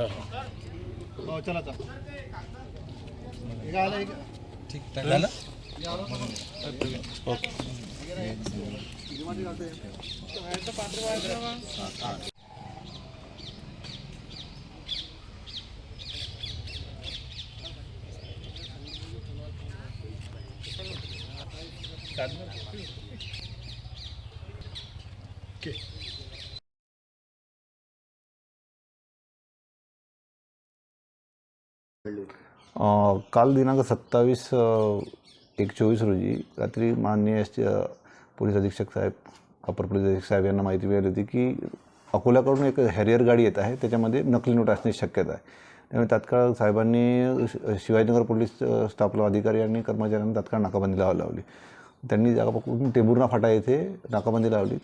हो चला चला. काय आलं काय? ठीक झालं? अ, काल दिनांक सत्तावीस एक चोवीस रोजी रात्री माननीय एस पोलीस अधीक्षक साहेब अपर पोलीस अधीक्षक साहेब यांना माहिती मिळाली होती की अकोल्याकडून एक हॅरियर गाडी येत आहे त्याच्यामध्ये नकली नोट असण्याची शक्यता आहे त्यामुळे तात्काळ साहेबांनी शि- शिवाजीनगर पोलीस स्टाफला अधिकारी आणि कर्मचाऱ्यांना तात्काळ नाकाबंदी लावा लावली त्यांनी जागा पकडून टेंभुर्णा फाटा येथे नाकाबंदी लावली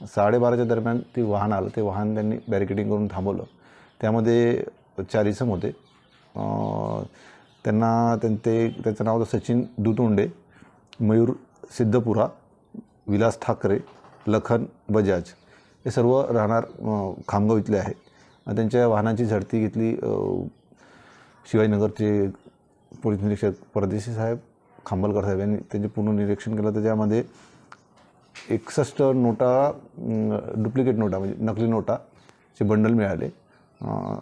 साडेबाराच्या दरम्यान ती वाहन आलं ते वाहन त्यांनी बॅरिकेडिंग करून थांबवलं त्यामध्ये चार इसम होते त्यांना त्यांचे त्यांचं नाव होतं सचिन दुतोंडे मयूर सिद्धपुरा विलास ठाकरे लखन बजाज हे सर्व राहणार खामगाव इथले आहे आणि त्यांच्या वाहनाची झडती घेतली शिवाजीनगरचे पोलीस निरीक्षक परदेशी साहेब खांबलकर साहेब यांनी त्यांचे पूर्ण निरीक्षण केलं. त्याच्यामध्ये एकसष्ट नोटा डुप्लिकेट नोटा म्हणजे नकली नोटाचे बंडल मिळाले.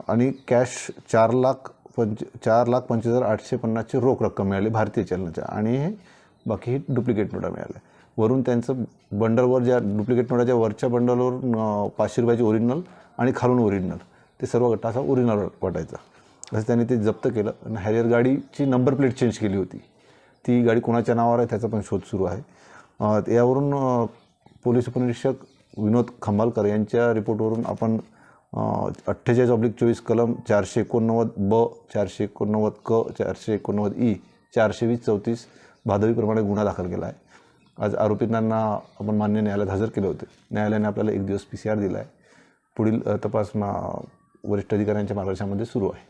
आणि कॅश चार लाख पंच चार लाख पंचवीस हजार आठशे पन्नासची रोख रक्कम मिळाली भारतीय चलनाच्या. आणि हे बाकी ही डुप्लिकेट नोटा मिळाल्या. वरून त्यांचं बंडलवर ज्या डुप्लिकेट नोटाच्या वरच्या बंडलवर पाचशे रुपयाची ओरिजिनल आणि खालून ओरिजिनल ते सर्व गट्टा असा ओरिजिनल वाटायचा. असं त्यांनी ते जप्त केलं. आणि हॅरियर गाडीची नंबर प्लेट चेंज केली होती. ती गाडी कोणाच्या नावावर आहे त्याचा पण शोध सुरू आहे. यावरून पोलीस उपनिरीक्षक विनोद खंबालकर यांच्या रिपोर्टवरून आपण अठ्ठेचाळीस ऑब्लिक चोवीस कलम चारशे एकोणनव्वद ब चारशे एकोणनव्वद क चारशे एकोणनव्वद ई चारशे वीस चौतीस भादवीप्रमाणे गुन्हा दाखल केला आहे. आज आरोपींना आपण मान्य न्यायालयात हजर केले होते. न्यायालयाने आपल्याला एक दिवस पी सी आर दिला आहे पुढील तपास मा वरिष्ठ अधिकाऱ्यांच्या मार्गदर्शनामध्ये सुरू आहे.